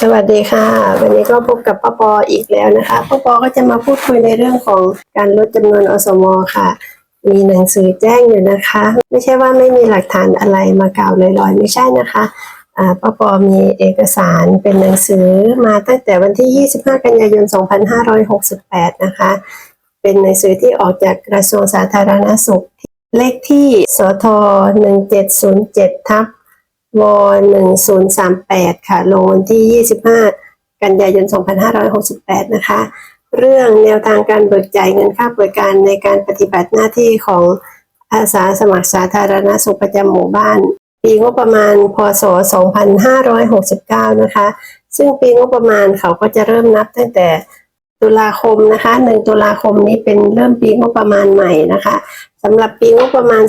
สวัสดีค่ะ วันนี้ก็พบกับป้าปออีกแล้วนะคะป้าปอก็จะมาพูดคุยในเรื่องของการลดจำนวนอสมอค่ะ มีหนังสือแจ้งอยู่นะคะ ไม่ใช่ว่าไม่มีหลักฐานอะไรมากล่าวลอยๆไม่ใช่นะคะป้าปอมีเอกสารเป็นหนังสือมาตั้งแต่วันที่ 25 กันยายน 2568 นะคะ เป็นหนังสือที่ออกจากกระทรวงสาธารณสุข เลขที่สท1707ทับ ว1038ค่ะลงวันที่25กันยายน 2568 นะคะ เรื่องแนวทางการเบิกจ่ายเงินค่าบริการในการปฏิบัติหน้าที่ของอาสาสมัครสาธารณสุขประจำหมู่บ้าน ปีงบประมาณ พศ 2569 นะคะ ซึ่งปีงบประมาณเขาก็จะเริ่มนับตั้งแต่ตุลาคมนะคะ1ตุลาคมนี้เป็นเริ่มปีงบประมาณใหม่นะคะสำหรับปีงบประมาณ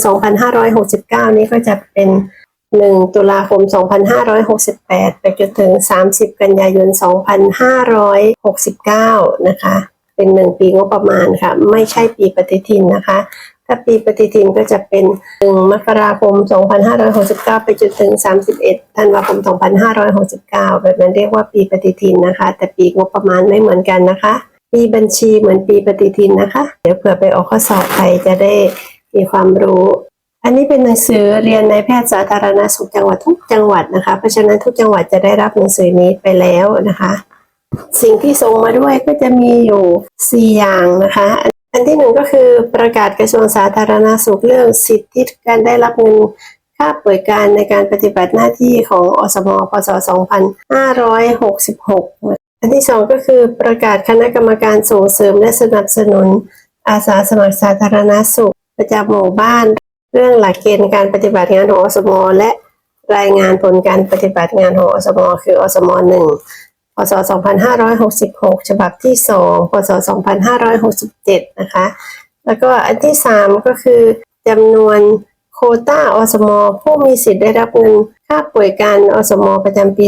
2569 นี้ก็จะเป็น 1 ตุลาคม 2568 ไปจนถึง 30 กันยายน 2569 นะคะ เป็น 1 ปีงบประมาณค่ะ ไม่ใช่ปีปฏิทินนะคะ ถ้าปีปฏิทินก็จะเป็น 1 มกราคม 2569 ไปจนถึง 31 ธันวาคม 2569 แบบนั้นเรียกว่าปีปฏิทินนะคะ แต่ปีงบประมาณไม่เหมือนกันนะคะ ปีบัญชีเหมือนปีปฏิทินนะคะ เดี๋ยวเผื่อไปออกข้อสอบไปจะได้มีความรู้ อันนี้เป็นหนังสือเรียนในแพทย์สาธารณสุขจังหวัดทุกจังหวัดนะคะ เพราะฉะนั้นทุกจังหวัดจะได้รับหนังสือนี้ไปแล้วนะคะ สิ่งที่ส่งมาด้วยก็จะมีอยู่ 4 อย่างนะคะอันที่หนึ่งก็คือประกาศกระทรวงสาธารณสุขเรื่องสิทธิการได้รับเงินค่าป่วยการในการปฏิบัติหน้าที่ของอสมพศ 2566 อันที่สองก็คือประกาศคณะกรรมการส่งเสริมและสนับสนุนอาสาสมัครสาธารณสุขประจำหมู่บ้าน เรื่องหลักเกณฑ์การปฏิบัติงานของอสมและรายงานผลการปฏิบัติงานของอสมคืออสมหนึ่งพศ 2566 ฉบับที่ 2 พศ 2567 นะคะ แล้วก็อันที่ 3 ก็คือจำนวนโคต้าอสมผู้มีสิทธิ์ได้รับเงินค่าป่วยการอสมประจำปี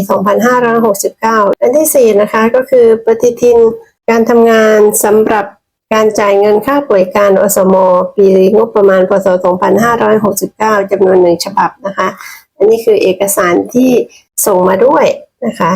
2569 อันทีสี่4 นะคะก็คือปฏิทินการทำงานสำหรับ การจ่ายเงินค่าป่วยการอสม ปีงบประมาณพศ 2569จำนวนหนึ่งฉบับนะคะ อันนี้คือเอกสารที่ส่งมาด้วยนะคะ